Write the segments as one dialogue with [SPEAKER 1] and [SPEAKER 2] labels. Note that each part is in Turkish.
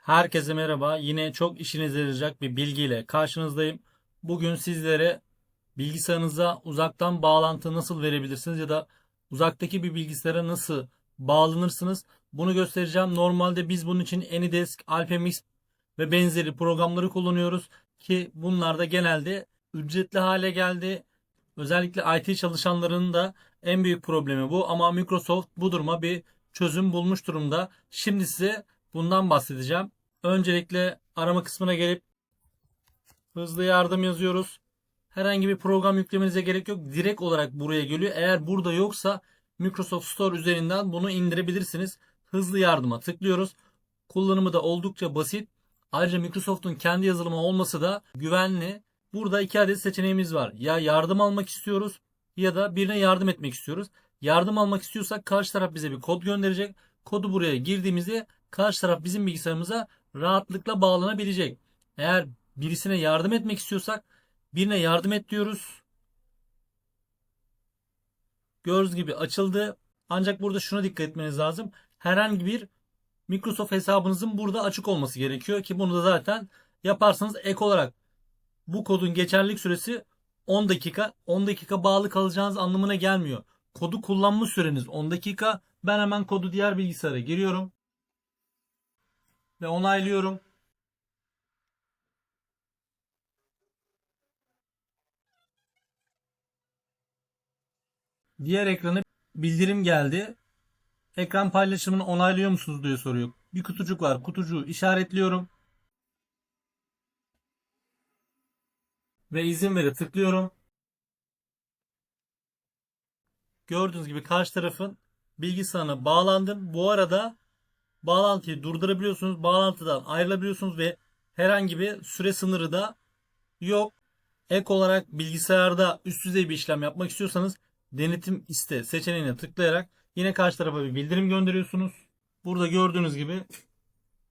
[SPEAKER 1] Herkese merhaba. Yine çok işinize yarayacak bir bilgiyle karşınızdayım. Bugün sizlere bilgisayarınıza uzaktan bağlantı nasıl verebilirsiniz ya da uzaktaki bir bilgisayara nasıl bağlanırsınız bunu göstereceğim. Normalde biz bunun için Anydesk, Alpemix ve benzeri programları kullanıyoruz ki bunlar da genelde ücretli hale geldi. Özellikle IT çalışanlarının da en büyük problemi bu ama Microsoft bu duruma bir çözüm bulmuş durumda. Şimdi size bundan bahsedeceğim. Öncelikle arama kısmına gelip hızlı yardım yazıyoruz. Herhangi bir program yüklemenize gerek yok. Direkt olarak buraya geliyor. Eğer burada yoksa Microsoft Store üzerinden bunu indirebilirsiniz. Hızlı yardıma tıklıyoruz. Kullanımı da oldukça basit. Ayrıca Microsoft'un kendi yazılımı olması da güvenli. Burada iki adet seçeneğimiz var. Ya yardım almak istiyoruz ya da birine yardım etmek istiyoruz. Yardım almak istiyorsak karşı taraf bize bir kod gönderecek. Kodu buraya girdiğimizde karşı taraf bizim bilgisayarımıza rahatlıkla bağlanabilecek. Eğer birisine yardım etmek istiyorsak birine yardım et diyoruz. Gördüğünüz gibi açıldı. Ancak burada şuna dikkat etmeniz lazım. Herhangi bir Microsoft hesabınızın burada açık olması gerekiyor ki bunu da zaten yaparsanız ek olarak bu kodun geçerlilik süresi 10 dakika. 10 dakika bağlı kalacağınız anlamına gelmiyor. Kodu kullanma süreniz 10 dakika. Ben hemen kodu diğer bilgisayara giriyorum. Ve onaylıyorum. Diğer ekrana bildirim geldi. Ekran paylaşımını onaylıyor musunuz diye soruyor. Bir kutucuk var. Kutucuğu işaretliyorum. Ve izin verip tıklıyorum. Gördüğünüz gibi karşı tarafın bilgisayarına bağlandım. Bu arada bağlantıyı durdurabiliyorsunuz. Bağlantıdan ayrılabiliyorsunuz ve herhangi bir süre sınırı da yok. Ek olarak bilgisayarda üst düzey bir işlem yapmak istiyorsanız denetim iste seçeneğine tıklayarak yine karşı tarafa bir bildirim gönderiyorsunuz. Burada gördüğünüz gibi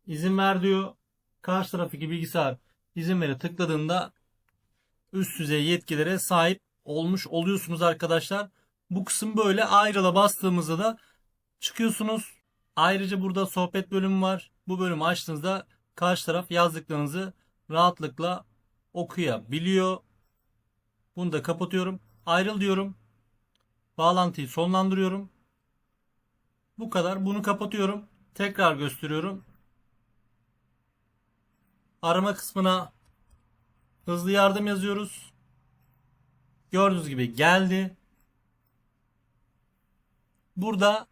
[SPEAKER 1] izin ver diyor. Karşı taraftaki bilgisayar izin vere tıkladığında üst düzey yetkilere sahip olmuş oluyorsunuz arkadaşlar. Bu kısım böyle ayrıla bastığımızda da çıkıyorsunuz. Ayrıca burada sohbet bölümü var. Bu bölümü açtığınızda karşı taraf yazdıklarınızı rahatlıkla okuyabiliyor. Bunu da kapatıyorum. Ayrıl diyorum. Bağlantıyı sonlandırıyorum. Bu kadar. Bunu kapatıyorum. Tekrar gösteriyorum. Arama kısmına hızlı yardım yazıyoruz. Gördüğünüz gibi geldi. Burada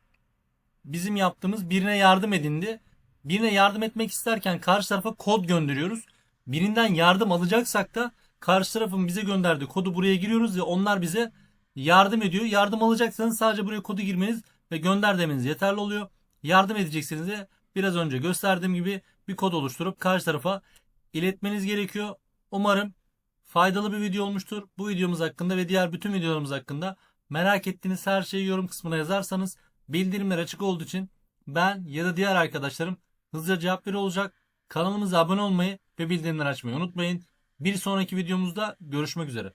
[SPEAKER 1] bizim yaptığımız birine yardım edindi. Birine yardım etmek isterken karşı tarafa kod gönderiyoruz. Birinden yardım alacaksak da karşı tarafın bize gönderdiği kodu buraya giriyoruz ve onlar bize yardım ediyor. Yardım alacaksanız sadece buraya kodu girmeniz ve gönder demeniz yeterli oluyor. Yardım edecekseniz de biraz önce gösterdiğim gibi bir kod oluşturup karşı tarafa iletmeniz gerekiyor. Umarım faydalı bir video olmuştur. Bu videomuz hakkında ve diğer bütün videolarımız hakkında merak ettiğiniz her şeyi yorum kısmına yazarsanız bildirimler açık olduğu için ben ya da diğer arkadaşlarım hızlıca cevap veriyor olacak. Kanalımıza abone olmayı ve bildirimleri açmayı unutmayın. Bir sonraki videomuzda görüşmek üzere.